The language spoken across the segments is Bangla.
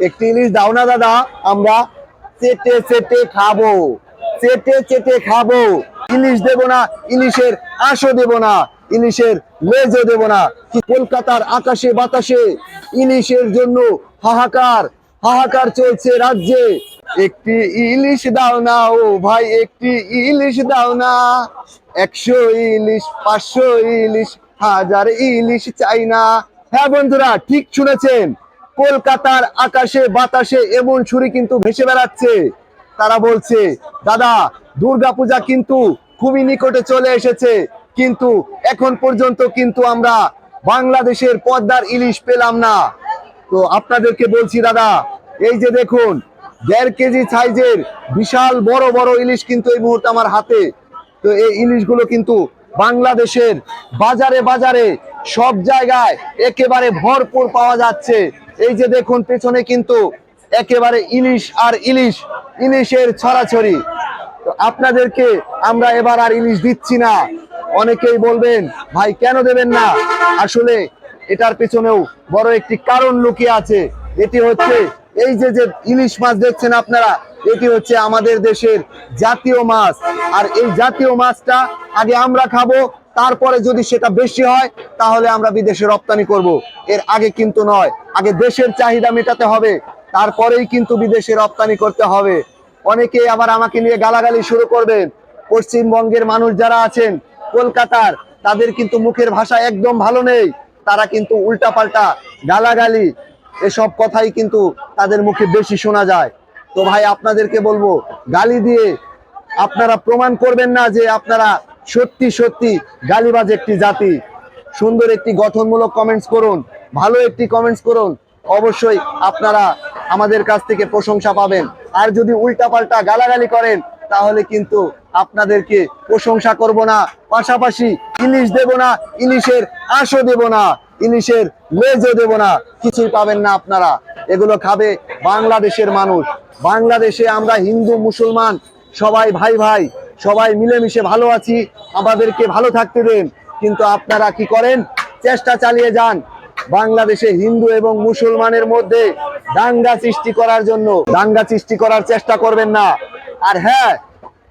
একটি ইলিশ দাও না, দাদা। আমরা চেটে চেটে খাব। চেটে চেটে খাব। ইলিশ দেব না, ইলিশের আঁশও দেব না, ইলিশের লেজও দেব না। কলকাতার আকাশে বাতাসে ইলিশের জন্য হাহাকার হাহাকার চলছে রাজ্যে। একটি ইলিশ দাও না, ও ভাই, একটি ইলিশ দাও না। একশো ইলিশ, পাঁচশো ইলিশ, হাজার ইলিশ চাই না। হ্যাঁ বন্ধুরা, ঠিক শুনেছেন। কলকাতার আকাশে, বাতাসে এমন ছুরি কিন্তু ভেসে বেড়াচ্ছে। তারা বলছে, দাদা, দুর্গাপূজা কিন্তু খুবই নিকটে চলে এসেছে। কিন্তু এখন পর্যন্ত কিন্তু আমরা বাংলাদেশের পদ্মার ইলিশ পেলাম না। তো আপনাদেরকে বলছি, দাদা, এই যে দেখুন, দেড় কেজি সাইজের বিশাল বড় বড় ইলিশ কিন্তু এই মুহূর্তে আমার হাতে। তো এই ইলিশগুলো কিন্তু বাংলাদেশের বাজারে বাজারে সব জায়গায় একেবারে ভরপুর পাওয়া যাচ্ছে। এই যে দেখুন, পেছনে কিন্তু একেবারে ইলিশ আর ইলিশ, ইলিশের ছড়াছড়ি। তো আপনাদেরকে আমরা এবার আর ইলিশ দিচ্ছি না। অনেকেই বলবেন, ভাই, কেন দেবেন না? আসলে এটার পেছনেও বড় একটি কারণ লুকিয়ে আছে। এটি হচ্ছে, এই যে যে ইলিশ মাছ দেখছেন আপনারা, এটি হচ্ছে আমাদের দেশের জাতীয় মাছ। আর এই জাতীয় মাছটা আগে আমরা খাব তারপরে যদি সেটা বেশি হয়, তাহলে আমরা বিদেশে রপ্তানি করব। এর আগে কিন্তু নয়। আগে দেশের চাহিদা মেটাতে হবে, তারপরেই কিন্তু বিদেশে রপ্তানি করতে হবে। অনেকে আবার আমাকে নিয়ে গালাগালি শুরু করবেন। পশ্চিমবঙ্গের মানুষ যারা আছেন, কলকাতার, তাদের কিন্তু মুখের ভাষা একদম ভালো নেই। তারা কিন্তু উল্টাপাল্টা গালাগালি, এসব কথাই কিন্তু তাদের মুখে বেশি শোনা যায়। তো ভাই, আপনাদেরকে বলব, গালি দিয়ে আপনারা প্রমাণ করবেন না যে আপনারা সত্যি সত্যি গালিবাজ একটি জাতি। সুন্দর একটি গঠনমূলক কমেন্টস করুন, ভালো একটি কমেন্টস করুন, অবশ্যই আপনারা আমাদের কাছ থেকে প্রশংসা পাবেন। আর যদি উল্টাপাল্টা গালাগালি করেন, তাহলে কিন্তু আপনাদেরকে প্রশংসা করব না। পাশাপাশি ইলিশ দেব না, ইলিশের আঁশও দেব না, ইলিশের লেজও দেব না, কিছুই পাবেন না আপনারা। এগুলো খাবে বাংলাদেশের মানুষ। বাংলাদেশে আমরা হিন্দু, মুসলমান, সবাই ভাই ভাই। সবাই মিলেমিশে ভালো আছি, আমাদেরকে ভালো থাকতে দেন। কিন্তু আপনারা কি করেন? চেষ্টা চালিয়ে যান। বাংলাদেশে হিন্দু এবং মুসলমানের মধ্যে দাঙ্গা সৃষ্টি করার জন্য। দাঙ্গা সৃষ্টি করার চেষ্টা করবেন না। আর হ্যাঁ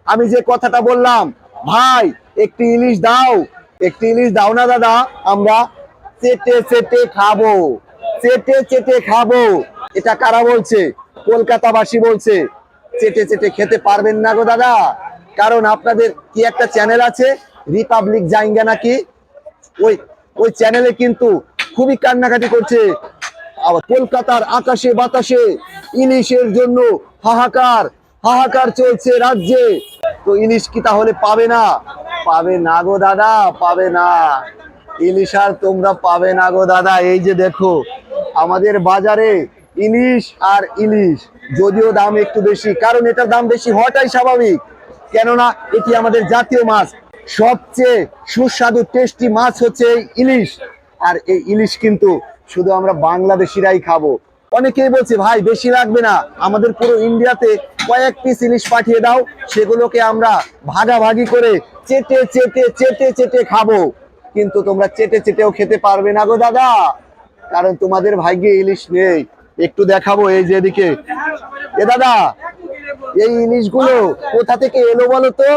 আমি যে কথাটা বললাম, ভাই, একটি ইলিশ দাও। একটি ইলিশ দাও না, দাদা, আমরা চেটে চেটে খাব। চেটে চেটে খাব। এটা কারা বলছে? কলকাতাবাসী বলছে। চেটে চেটে খেতে পারবেন না গো, দাদা। কারণ আপনাদের কি একটা চ্যানেল আছে? রিপাবলিক জাইঙ্গা নাকি? ওই ওই চ্যানেলে কিন্তু খুবই কান্নাকাটি করছে। কলকাতার আকাশে বাতাসে ইলিশের জন্য হাহাকার হাহাকার চলছে রাজ্যে। তো ইলিশ কি তাহলে পাবে না? পাবে না গো দাদা, পাবে না। ইলিশ আর তোমরা পাবে না গো দাদা, এই যে দেখো, আমাদের বাজারে ইলিশ আর ইলিশ, যদিও দাম একটু বেশি, কারণ এটার দাম বেশি হওয়াটাই স্বাভাবিক। কেননা এটি আমাদের জাতীয় মাছ। সবচেয়ে সুস্বাদু টেস্টি মাছ হচ্ছে ইলিশ। আর এই ইলিশ কিন্তু শুধু আমরা বাংলাদেশিরাই খাব। অনেকেই বলছে, ভাই, বেশি লাগবে না। আমাদের পুরো ইন্ডিয়াতে কয়েক পিস ইলিশ পাঠিয়ে দাও। সেগুলোকে আমরা ভাগাভাগি করে চেটে চেটে চেটে চেটে খাব। কিন্তু তোমরা চেটে, চেটেও খেতে পারবে না গো দাদা। কারণ তোমাদের ভাগ্যে ইলিশ নেই। একটু দেখাবো এই যে এদিকে। এ দাদা এই ইলিশগুলো কোথা থেকে এলো বলো তো?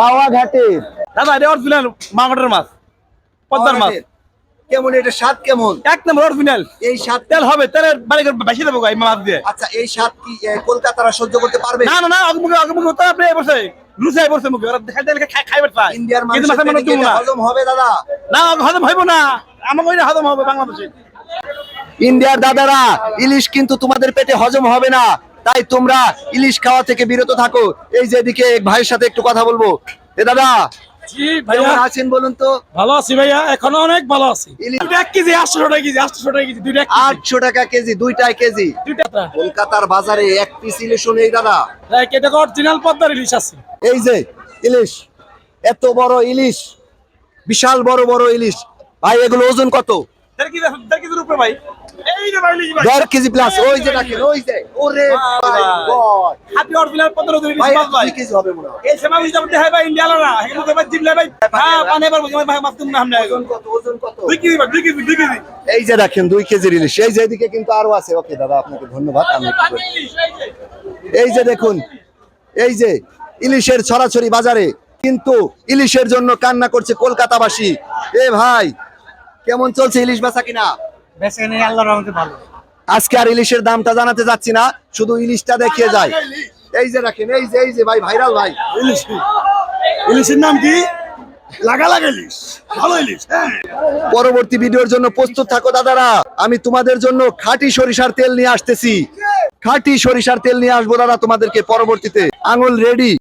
মাওয়া ঘাটের দাদা এটা অরিজিনাল মাগটের মাছ পদ্মার মাছ। কেমন এটা স্বাদ কেমন? এক নম্বর অরিজিনাল এই স্বাদ তেল হবে তেলের বাড়ি বেশি দেবো এই মাছ দিয়ে। আচ্ছা এই স্বাদ কি কলকাতারা সহ্য করতে পারবে? না না না আগে মুখে তো আপনি বসে। লুসাই বসে মুখে ওরা দেখা তেল খাই খাইবে চাই ইন্ডিয়ার কিন্তু মানুষের মাছের পেটে মানুষ কি না হজম হবে দাদা। না হজম হইব না। আমাকে ওইটা হজম হবে বাংলাদেশে। ইন্ডিয়ার দাদারা ইলিশ কিন্তু তোমাদের পেটে হজম হবে না। তাই তোমরা ইলিশ খাওয়া থেকে বিরত থাকো। এই যে এদিকে ভাইয়ের সাথে একটু কথা বলব। এ দাদা আছেন বলুন তো? ভালো আছি ভাইয়া এখনও অনেক ভালো আছি। কেজি আটশো টাকা কেজি আটশো টাকা কেজি দুইটা আটশো টাকা কেজি দুইটাই কেজি। কলকাতার বাজারে এক পিস ইলিশও নেই দাদা। রাইট এটা অরিজিনাল পদ্মার ইলিশ আছে। এই যে ইলিশ এত বড় ইলিশ বিশাল বড় বড় ইলিশ। ভাই এগুলো ওজন কত? দেড় কেজি দেড় কেজির উপরে ভাই। এই যে ভাই ইলিশ ভাই। দেড় কেজি প্লাস ওই যে দেখেন ওই যে। ওরে ভাই। my God! হাতি অরিজিনাল পনেরো দিন ভাই দুই কেজি হবে মনে হয়। এই সেমা বুঝতে পারতে হয় ভাই ইন্ডিয়া না এখানে তো ভাই। ভাই হ্যাঁ পানি পারব ভাই মাছ তুমি নাম ওজন কত ওজন কত? দুই কেজি দুই কেজি দুই কেজি। এই যে দেখেন দুই কেজির ইলিশ। এই যে এদিকে কিন্তু আরও আছে। ওকে দাদা আপনাকে ধন্যবাদ। আমি এই যে দেখুন এই যে ইলিশের ছড়াছড়ি বাজারে কিন্তু ইলিশের জন্য কান্না করছে কলকাতাবাসী। এ ভাই কেমন চলছে ইলিশ বেচা কিনা? বেশি আল্লাহর রহমতে ভালো। আজকে আর ইলিশের দামটা জানাতে যাচ্ছি না শুধু ইলিশটা দেখিয়ে যায় এই যে রাখেন এই যে এই যে ভাই ভাইরাল ভাই। ইলিশ ইলিশের নাম কি? লাগা লাগা ইলিশ ভালো ইলিশ হ্যাঁ। পরবর্তী ভিডিওর জন্য প্রস্তুত থাকো দাদারা। আমি তোমাদের জন্য খাঁটি সরিষার তেল নিয়ে আসতেছি। খাঁটি সরিষার তেল নিয়ে আসব দাদা তোমাদেরকে পরবর্তীতে। আঙুল রেডি